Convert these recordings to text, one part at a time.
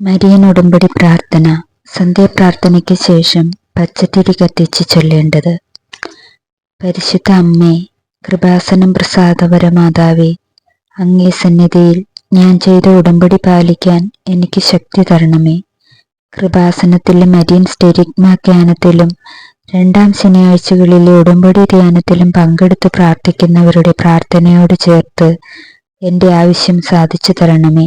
Marian ഉടമ്പടി പ്രാർത്ഥന സന്ധ്യാപ്രാർത്ഥനയ്ക്ക് ശേഷം പച്ചത്തിരി കത്തിച്ച് ചൊല്ലേണ്ടത്. പരിശുദ്ധ അമ്മേ കൃപാസനം പ്രസാദപര മാതാവേ അങ്ങേ സന്നിധിയിൽ ഞാൻ ചെയ്ത ഉടമ്പടി പാലിക്കാൻ എനിക്ക് ശക്തി തരണമേ. കൃപാസനത്തിലെ മരിയൻ സ്റ്റെരിഗ്മാഖ്യാനത്തിലും രണ്ടാം ശനിയാഴ്ചകളിലെ ഉടമ്പടി ധ്യാനത്തിലും പങ്കെടുത്ത് പ്രാർത്ഥിക്കുന്നവരുടെ പ്രാർത്ഥനയോട് ചേർത്ത് എന്റെ ആവശ്യം സാധിച്ചു തരണമേ.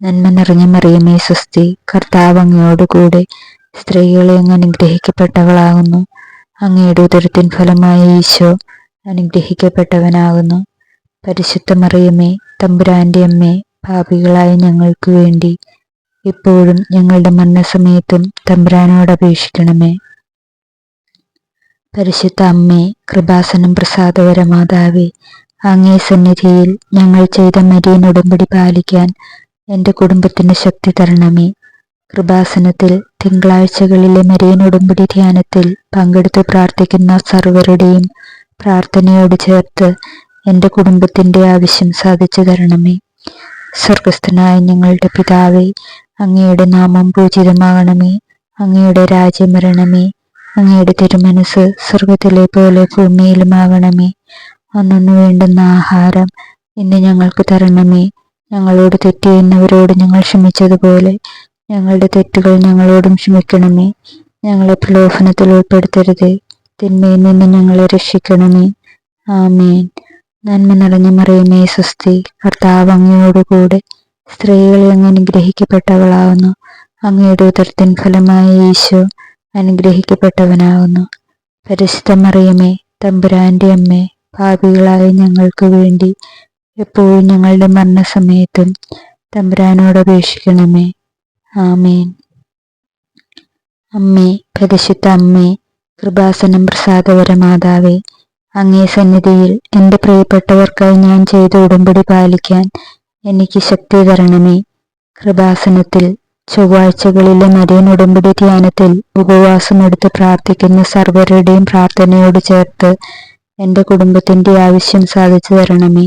നന്മ നിറഞ്ഞ മറിയമേ സ്വസ്തി കർത്താവ് അങ്ങയോടുകൂടെ സ്ത്രീകളെ അങ്ങ് അനുഗ്രഹിക്കപ്പെട്ടവളാകുന്നു. അങ്ങയുടെ ഉദരത്തിൻ ഫലമായ ഈശോ അനുഗ്രഹിക്കപ്പെട്ടവനാകുന്നു. പരിശുദ്ധ മറിയമേ തമ്പുരാന്റെ അമ്മേ പാപികളായ ഞങ്ങൾക്ക് വേണ്ടി ഇപ്പോഴും ഞങ്ങളുടെ മരണസമയത്തും തമ്പുരാനോട് അപേക്ഷിക്കണമേ. പരിശുദ്ധ അമ്മേ കൃപാസനം പ്രസാദകര മാതാവേ അങ്ങേ സന്നിധിയിൽ ഞങ്ങൾ ചെയ്ത മരിയൻ ഉടമ്പടി പാലിക്കാൻ എന്റെ കുടുംബത്തിന് ശക്തി തരണമേ. കൃപാസനത്തിൽ തിങ്കളാഴ്ചകളിലെ മരിയൻ ഉടമ്പടി ധ്യാനത്തിൽ പങ്കെടുത്ത് പ്രാർത്ഥിക്കുന്ന സർവരുടെയും പ്രാർത്ഥനയോട് ചേർത്ത് എന്റെ കുടുംബത്തിന്റെ ആവശ്യം സാധിച്ചു തരണമേ. സ്വർഗസ്ഥനായ ഞങ്ങളുടെ പിതാവേ അങ്ങയുടെ നാമം പൂജിതമാകണമേ. അങ്ങയുടെ രാജ്യം വരണമേ. അങ്ങയുടെ തിരുമനസ് സ്വർഗത്തിലെ പോലെ ഭൂമിയിലുമാകണമേ. അന്നു വേണ്ടുന്ന ആഹാരം ഇന്ന് ഞങ്ങൾക്ക് തരണമേ. ഞങ്ങളോട് തെറ്റ് ചെയ്യുന്നവരോട് ഞങ്ങൾ ക്ഷമിച്ചതുപോലെ ഞങ്ങളുടെ തെറ്റുകൾ ഞങ്ങളോടും ക്ഷമിക്കണമേ. ഞങ്ങളെ പ്രലോഭനത്തിൽ ഉൾപ്പെടുത്തരുതേ. തിന്മയിൽ നിന്ന് ഞങ്ങളെ രക്ഷിക്കണമേ. ആമേൻ. നന്മ നിറഞ്ഞ മറിയമേ സ്വസ്തി. കർത്താവ് അങ്ങയോടുകൂടെ സ്ത്രീകളെ അങ്ങ് അനുഗ്രഹിക്കപ്പെട്ടവളാവുന്നു. അങ്ങയുടെ ഉദർത്തിൻ ഫലമായ ഈശോ അനുഗ്രഹിക്കപ്പെട്ടവനാവുന്നു. പരിശുദ്ധ മറിയമേ തമ്പുരാന്റെ അമ്മേ ഭാവികളായ ഞങ്ങൾക്ക് വേണ്ടി എപ്പോഴും ഞങ്ങളുടെ മരണസമയത്തും തമ്പുരാനോട് അപേക്ഷിക്കണമേ. ആമേൻ. അമ്മേ പരിശുദ്ധ അമ്മേ കൃപാസനം പ്രസാദകര മാതാവേ അങ്ങേ സന്നിധിയിൽ എന്റെ പ്രിയപ്പെട്ടവർക്കായി ഞാൻ ചെയ്ത ഉടമ്പടി പാലിക്കാൻ എനിക്ക് ശക്തി തരണമേ. കൃപാസനത്തിൽ ചൊവ്വാഴ്ചകളിലെ മരിയൻ ഉടമ്പടി ധ്യാനത്തിൽ ഉപവാസമെടുത്ത് പ്രാർത്ഥിക്കുന്ന സർവരുടെയും പ്രാർത്ഥനയോട് ചേർത്ത് എന്റെ കുടുംബത്തിന്റെ ആവശ്യം സാധിച്ചു തരണമേ.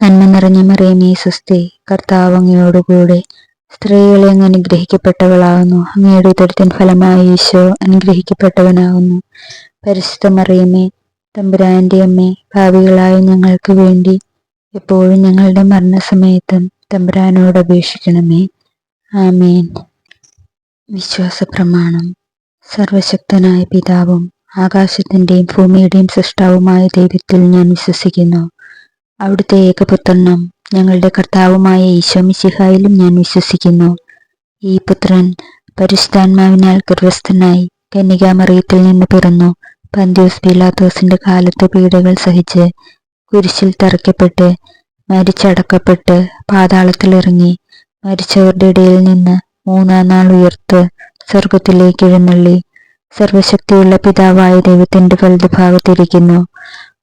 നന്മ നിറഞ്ഞ മറിയമേ സുസ്ഥി കർത്താവ് അങ്ങയോടുകൂടെ സ്ത്രീകളെ അങ്ങ് അനുഗ്രഹിക്കപ്പെട്ടവളാകുന്നു. അങ്ങയുടെ ഉദരത്തിൻ ഫലമായി ഈശോ അനുഗ്രഹിക്കപ്പെട്ടവനാകുന്നു. പരിശുദ്ധ മറിയമേ തമ്പുരാന്റെ അമ്മ ഭാവികളായ ഞങ്ങൾക്ക് വേണ്ടി എപ്പോഴും ഞങ്ങളുടെ മരണസമയത്തും തമ്പുരാനോട് അപേക്ഷിക്കണമേ. ആമേൻ. വിശ്വാസ പ്രമാണം സർവശക്തനായ പിതാവും ആകാശത്തിന്റെയും ഭൂമിയുടെയും സൃഷ്ടാവുമായ ദൈവത്തിൽ ഞാൻ വിശ്വസിക്കുന്നു. അവിടുത്തെ ഏകപുത്രനും ഞങ്ങളുടെ കർത്താവുമായ ഈശോമിശിഹായിലും ഞാൻ വിശ്വസിക്കുന്നു. ഈ പുത്രൻ പരിശുദ്ധാത്മാവിനാൽ ഗർഭസ്ഥനായി കന്യകാമറിയത്തിൽ നിന്ന് പിറന്നു. പന്ത്യോസ് പീലാത്തോസിന്റെ കാലത്ത് പീഡകൾ സഹിച്ച് കുരിശിൽ തറയ്ക്കപ്പെട്ട് മരിച്ചടക്കപ്പെട്ട് പാതാളത്തിലിറങ്ങി മരിച്ചവരുടെ ഇടയിൽ നിന്ന് മൂന്നാം നാൾ ഉയർത്ത് സ്വർഗത്തിലേക്ക് എഴുന്നള്ളി. സർവശക്തിയുള്ള പിതാവായ ദൈവത്തിന്റെ വലതുഭാഗത്തിരിക്കുന്നു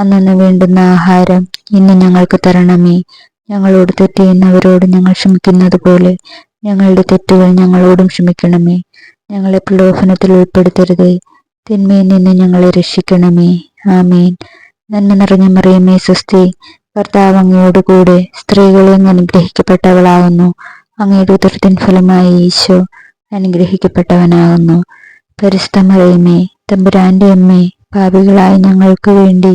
അന്നു വേണ്ടുന്ന ആഹാരം ഇന്ന് ഞങ്ങൾക്ക് തരണമേ. ഞങ്ങളോട് തെറ്റ് ചെയ്യുന്നവരോട് ഞങ്ങൾ ക്ഷമിക്കുന്നത് പോലെ ഞങ്ങളുടെ തെറ്റുകൾ ഞങ്ങളോടും ക്ഷമിക്കണമേ. ഞങ്ങളെ പ്രലോഭനത്തിൽ ഉൾപ്പെടുത്തരുതേ. തിന്മയിൽ നിന്ന് ഞങ്ങളെ രക്ഷിക്കണമേ. ആമേൻ. നന്മ നിറഞ്ഞ മറിയമേ സ്വസ്തി കർത്താവ് അങ്ങയോടുകൂടെ സ്ത്രീകളെ അനുഗ്രഹിക്കപ്പെട്ടവളാകുന്നു. അങ്ങയുടെ ഉദരത്തിൻ ഫലമായി ഈശോ അനുഗ്രഹിക്കപ്പെട്ടവനാകുന്നു. പരിശുദ്ധ മറിയമേ അമ്മേ പാപികളായ ഞങ്ങൾക്ക് വേണ്ടി